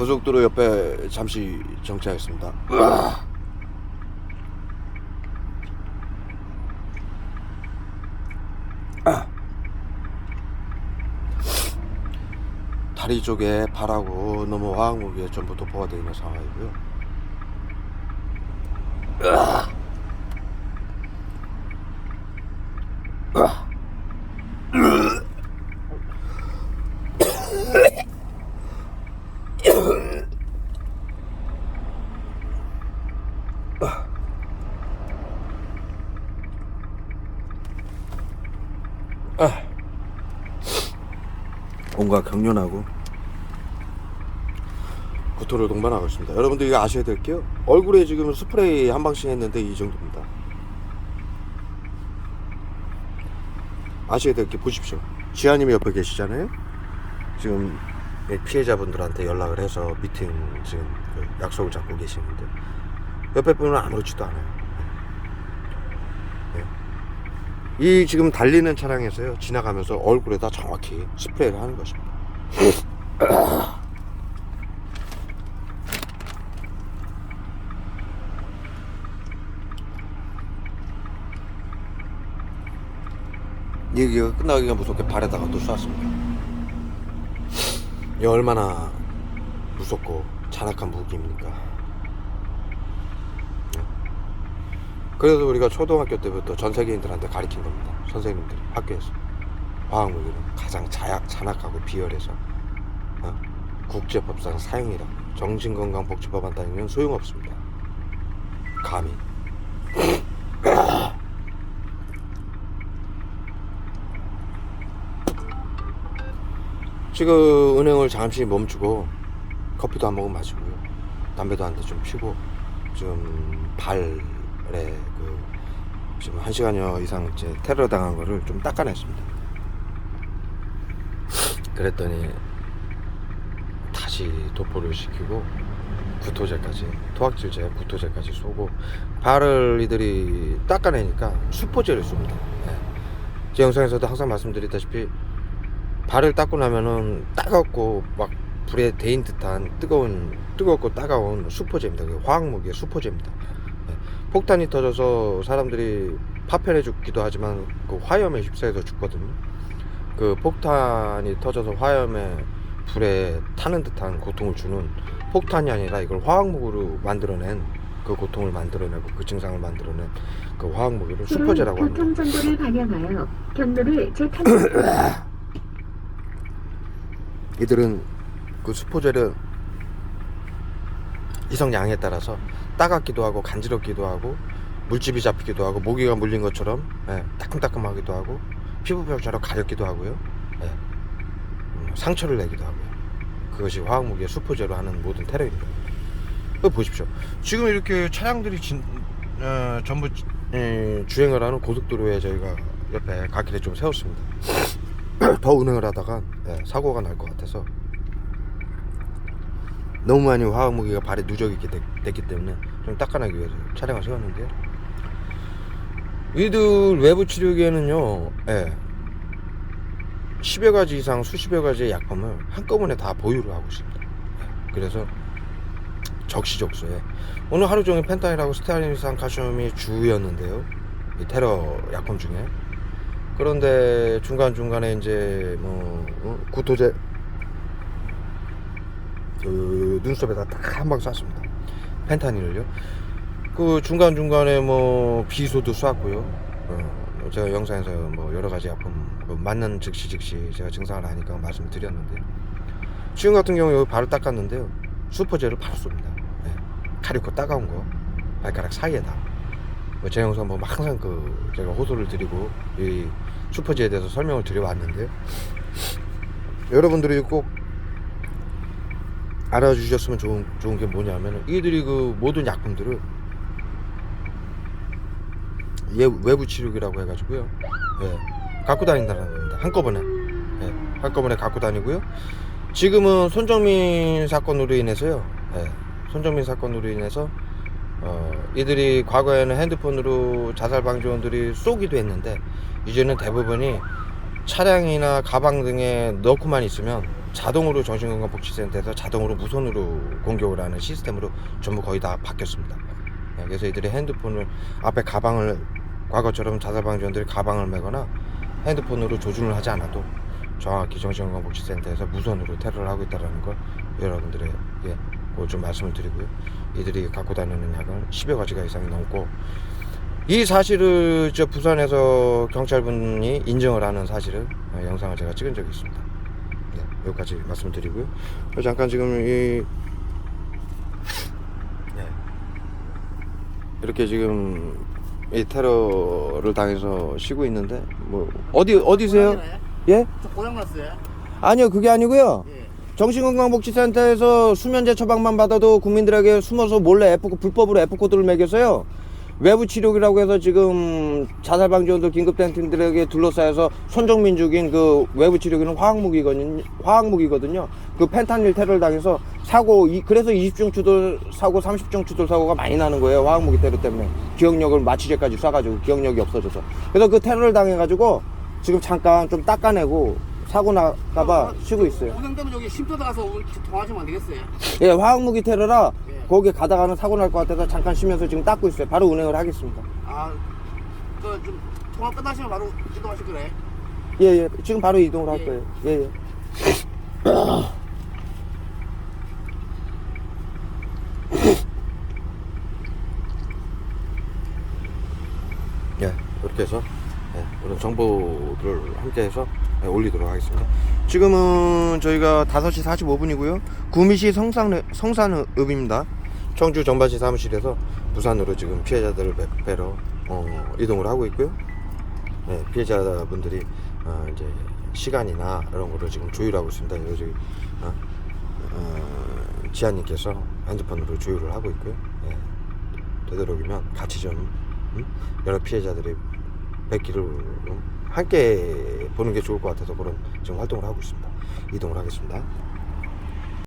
고속도로 옆에 잠시 정차했습니다. 으아. 아. 다리 쪽에 발하고 너무 화학무기에 전부 도포가 되어 있는 상황이고요. 으아. 아. 온갖 경련하고 구토를 동반하고 있습니다. 여러분들 이거 아셔야 될 게요. 얼굴에 지금 스프레이 한 방씩 했는데 이 정도입니다. 아셔야 될 게 보십시오. 지아님이 옆에 계시잖아요. 지금 이 피해자분들한테 연락을 해서 미팅 지금 그 약속을 잡고 계시는데 옆에 분은 아무렇지도 않아요. 네. 이 지금 달리는 차량에서요 지나가면서 얼굴에다 정확히 스프레이를 하는 것입니다. 얘기가 끝나기가 무섭게 발에다가 또 쐈습니다. 이 얼마나 무섭고 잔악한 무기입니까? 네. 그래서 우리가 초등학교 때부터 전 세계인들한테 가르친 겁니다. 선생님들이 학교에서 화학무기는 가장 자약, 잔악하고 비열해서 어? 국제법상 사형이라 정신건강복지법안 따르면 소용없습니다. 감히 지금 은행을 잠시 멈추고 커피도 한 모금 마시고요. 담배도 한 대 좀 피고 지금 발 에그 지금 한 시간여 이상 이제 테러 당한 거를 좀 닦아냈습니다. 그랬더니 다시 도포를 시키고 구토제까지 토악질제 구토제까지 쏘고 발을 이들이 닦아내니까 수포제를 쏩니다. 예. 제 영상에서도 항상 말씀드리다시피 발을 닦고 나면은 따갑고 막 불에 데인 듯한 뜨거운 뜨겁고 따가운 수포제입니다. 그 화학무기의 수포제입니다. 예. 폭탄이 터져서 사람들이 파편해 죽기도 하지만 그 화염에 휩싸여서 죽거든요. 그 폭탄이 터져서 화염에 불에 타는 듯한 고통을 주는 폭탄이 아니라 이걸 화학무기로 만들어낸 그 고통을 만들어내고 그 증상을 만들어낸 그 화학무기를 수포제라고 합니다. 교통정보를 반영하여 경로를 재탄 이들은 그 수포젤은 이성량에 따라서 따갑기도 하고 간지럽기도 하고 물집이 잡히기도 하고 모기가 물린 것처럼 예, 따끔따끔하기도 하고 피부병처럼 가렵기도 하고요. 예, 음, 상처를 내기도 하고요. 그것이 화학무기의 수포제로 하는 모든 테러입니다. 그 보십시오. 지금 이렇게 차량들이 진, 어, 전부 예, 주행을 하는 고속도로에 저희가 옆에 갓길에 좀 세웠습니다. 더 운행을 하다가 예, 사고가 날 것 같아서 너무 많이 화학 무기가 발에 누적이 됐기 때문에 좀 닦아내기 위해서 차량을 세웠는데요. 이들 외부 치료기에는요, 예, 10여 가지 이상 수십여 가지의 약품을 한꺼번에 다 보유를 하고 있습니다. 예, 그래서 적시적소에 오늘 하루 종일 펜타닐하고 스테아린산 칼슘이 주였는데요. 이 테러 약품 중에 그런데 중간 중간에 이제 뭐 어, 구토제 그 눈썹에다 딱 한 방 쐈습니다. 펜타닐을요. 그 중간 중간에 뭐 비소도 쐈고요. 어, 제가 영상에서 뭐 여러 가지 약품 그 맞는 즉시 즉시 제가 증상을 아니까 말씀드렸는데 지금 같은 경우 여기 발을 닦았는데요. 슈퍼젤을 바로 쏩니다. 예. 가렵고 따가운 거 발가락 사이에다. 뭐제 영상 뭐 항상 그 제가 호소를 드리고 이 슈퍼제에 대해서 설명을 드려왔는데요. 여러분들이 꼭 알아주셨으면 좋은, 좋은 게 뭐냐면 이들이 그 모든 약품들을 예, 외부 치료기라고 해가지고요. 예, 갖고 다닌다는 겁니다. 한꺼번에. 예, 한꺼번에 갖고 다니고요. 지금은 손정민 사건으로 인해서요. 예, 손정민 사건으로 인해서 어, 이들이 과거에는 핸드폰으로 자살 방지원들이 쏘기도 했는데 이제는 대부분이 차량이나 가방 등에 넣고만 있으면 자동으로 정신건강복지센터에서 자동으로 무선으로 공격을 하는 시스템으로 전부 거의 다 바뀌었습니다. 예, 그래서 이들이 핸드폰을 앞에 가방을 과거처럼 자살방지원들이 가방을 메거나 핸드폰으로 조준을 하지 않아도 정확히 정신건강복지센터에서 무선으로 테러를 하고 있다는 걸 여러분들에게 그걸 좀 말씀을 드리고요. 이들이 갖고 다니는 약은 10여 가지가 이상이 넘고 이 사실을 저 부산에서 경찰분이 인정을 하는 사실을 어, 영상을 제가 찍은 적이 있습니다. 네, 여기까지 말씀드리고요. 그리고 잠깐 지금 이 네, 이렇게 지금 이 테러를 당해서 쉬고 있는데 뭐 어디 어디세요? 예? 저 고장 났어요. 아니요 그게 아니고요. 예. 정신건강복지센터에서 수면제 처방만 받아도 국민들에게 숨어서 몰래 F 불법으로 F 코드를 매겨서요. 외부 치료기라고 해서 지금 자살 방지원들 긴급된 팀들에게 둘러싸여서 손정민 죽인 그 외부 치료기는 화학무기거든요. 화학무기거든요. 그 펜타닐 테러를 당해서 사고 이- 그래서 20중 추돌 사고 30중 추돌 사고가 많이 나는 거예요. 화학무기 테러 때문에 기억력을 마취제까지 쏴가지고 기억력이 없어져서 그래서 그 테러를 당해가지고 지금 잠깐 좀 닦아내고 사고 나까봐 쉬고 있어요. 고장 때문에 여기 쉼터 들어가서 오늘 통화하시면 안 되겠어요? 예, 화학무기 테러라 예. 거기 가다가는 사고 날 것 같아서 잠깐 쉬면서 지금 닦고 있어요. 바로 운행을 하겠습니다. 아, 그 좀 통화 끝나시면 바로 이동하실 거래. 예, 예. 지금 바로 이동을 할 예. 거예요. 예, 예. 예, 이렇게 해서 예, 이런 정보를 함께 해서 예, 올리도록 하겠습니다. 지금은 저희가 5시 45분이고요. 구미시 성산, 성산읍입니다. 청주 정바시 사무실에서 부산으로 지금 피해자들을 뵈- 뵈러 어, 이동을 하고 있고요. 네, 피해자분들이 어, 이제 시간이나 이런 거를 지금 조율하고 있습니다. 여기 어, 어, 지아님께서 핸드폰으로 조율을 하고 있고요. 예, 되도록이면 같이 좀 음? 여러 피해자들이 뵙기를 음, 함께 보는 게 좋을 것 같아서 그런 지금 활동을 하고 있습니다. 이동을 하겠습니다.